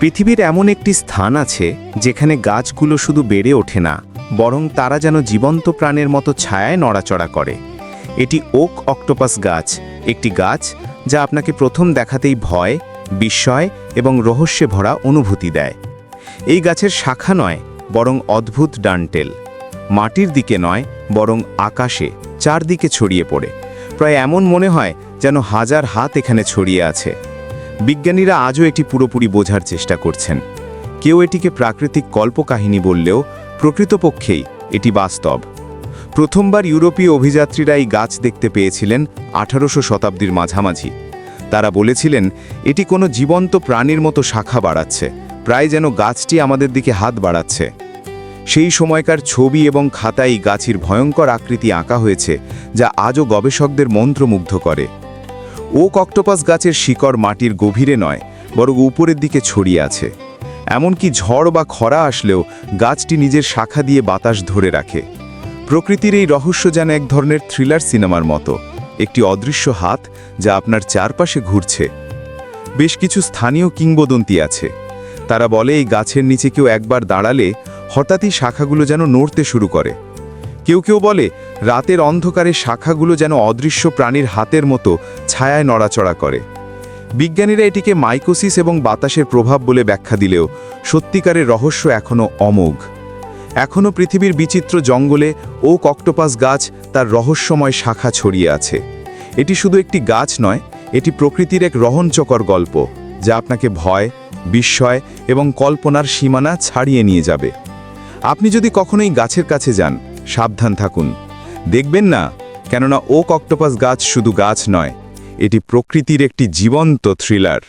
পৃথিবীর এমন একটি স্থান আছে যেখানে গাছগুলো শুধু বেড়ে ওঠে না, বরং তারা যেন জীবন্ত প্রাণের মতো ছায়ায় নড়াচড়া করে। এটি ওক অক্টোপাস গাছ, একটি গাছ যা আপনাকে প্রথম দেখাতেই ভয়, বিস্ময় এবং রহস্যে ভরা অনুভূতি দেয়। এই গাছের শাখা নয়, বরং অদ্ভুত ডানটেল। মাটির দিকে নয়, বরং আকাশে, চারদিকে ছড়িয়ে পড়ে। প্রায় এমন মনে হয় যেন হাজার হাত এখানে ছড়িয়ে আছে। বিজ্ঞানীরা আজও এটি পুরোপুরি বোঝার চেষ্টা করছেন। কেউ এটিকে প্রাকৃতিক কল্পকাহিনী বললেও প্রকৃতপক্ষেই এটি বাস্তব। প্রথমবার ইউরোপীয় অভিযাত্রীরা এই গাছ দেখতে পেয়েছিলেন আঠারোশো শতাব্দীর মাঝামাঝি। তারা বলেছিলেন, এটি কোনো জীবন্ত প্রাণীর মতো শাখা বাড়াচ্ছে, প্রায় যেন গাছটি আমাদের দিকে হাত বাড়াচ্ছে। সেই সময়কার ছবি এবং খাতায় গাছের ভয়ঙ্কর আকৃতি আঁকা হয়েছে, যা আজও গবেষকদের মন্ত্রমুগ্ধ করে। ওক অক্টোপাস গাছের শিকড় মাটির গভীরে নয়, বরং উপরের দিকে ছড়িয়ে আছে। এমনকি ঝড় বা খরা আসলেও গাছটি নিজের শাখা দিয়ে বাতাস ধরে রাখে। প্রকৃতির এই রহস্য যেন এক ধরনের থ্রিলার সিনেমার মতো, একটি অদৃশ্য হাত যা আপনার চারপাশে ঘুরছে। বেশ কিছু স্থানীয় কিংবদন্তি আছে। তারা বলে, এই গাছের নিচে কেউ একবার দাঁড়ালে হঠাৎই শাখাগুলো যেন নড়তে শুরু করে। কেউ কেউ বলে, রাতের অন্ধকারে শাখাগুলো যেন অদৃশ্য প্রাণীর হাতের মতো ছায়ায় নড়াচড়া করে। বিজ্ঞানীরা এটিকে মাইকোসিস এবং বাতাসের প্রভাব বলে ব্যাখ্যা দিলেও সত্যিকারের রহস্য এখনও অমোঘ। এখনও পৃথিবীর বিচিত্র জঙ্গলে ও কক্টোপাস গাছ তার রহস্যময় শাখা ছড়িয়ে আছে। এটি শুধু একটি গাছ নয়, এটি প্রকৃতির এক রহনচকর গল্প, যা আপনাকে ভয়, বিস্ময় এবং কল্পনার সীমানা ছাড়িয়ে নিয়ে যাবে। আপনি যদি কখনোই গাছের কাছে যান সাবধান থাকুন। দেখবেন না, কেননা ওক অক্টোপাস গাছ শুধু গাছ নয়, এটি প্রকৃতির একটি জীবন্ত থ্রিলার।